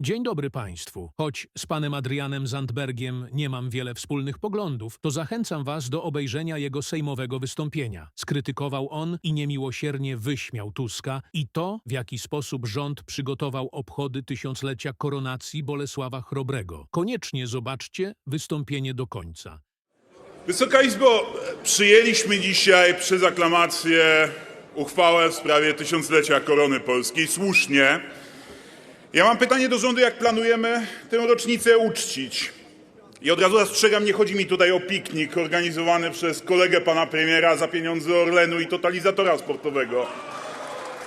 Dzień dobry Państwu. Choć z panem Adrianem Zandbergiem nie mam wiele wspólnych poglądów, to zachęcam Was do obejrzenia jego sejmowego wystąpienia. Skrytykował on i niemiłosiernie wyśmiał Tuska i to, w jaki sposób rząd przygotował obchody tysiąclecia koronacji Bolesława Chrobrego. Koniecznie zobaczcie wystąpienie do końca. Wysoka Izbo, przyjęliśmy dzisiaj przez aklamację uchwałę w sprawie tysiąclecia korony polskiej. Słusznie. Ja mam pytanie do rządu, jak planujemy tę rocznicę uczcić. I od razu zastrzegam, nie chodzi mi tutaj o piknik organizowany przez kolegę pana premiera za pieniądze Orlenu i totalizatora sportowego.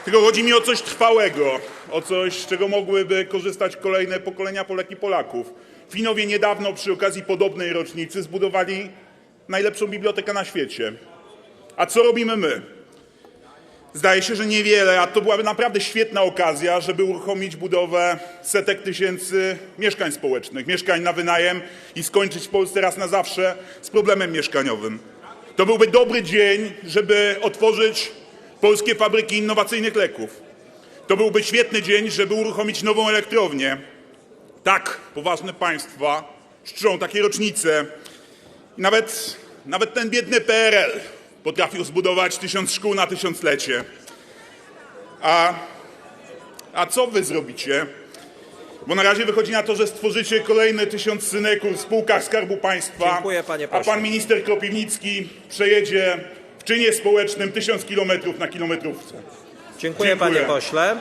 Tylko chodzi mi o coś trwałego, o coś, z czego mogłyby korzystać kolejne pokolenia Polek i Polaków. Finowie niedawno przy okazji podobnej rocznicy zbudowali najlepszą bibliotekę na świecie. A co robimy my? Zdaje się, że niewiele, a to byłaby naprawdę świetna okazja, żeby uruchomić budowę setek tysięcy mieszkań społecznych, mieszkań na wynajem i skończyć w Polsce raz na zawsze z problemem mieszkaniowym. To byłby dobry dzień, żeby otworzyć polskie fabryki innowacyjnych leków. To byłby świetny dzień, żeby uruchomić nową elektrownię. Tak, poważne państwa czczą takie rocznice. Nawet, nawet ten biedny PRL potrafił zbudować tysiąc szkół na tysiąclecie. A, a co wy zrobicie? Bo na razie wychodzi na to, że stworzycie kolejny tysiąc synekur w spółkach Skarbu Państwa. Dziękuję, panie A pośle. pan minister Kropiwnicki przejedzie w czynie społecznym tysiąc kilometrów na kilometrówce. Dziękuję, Dziękuję. panie pośle.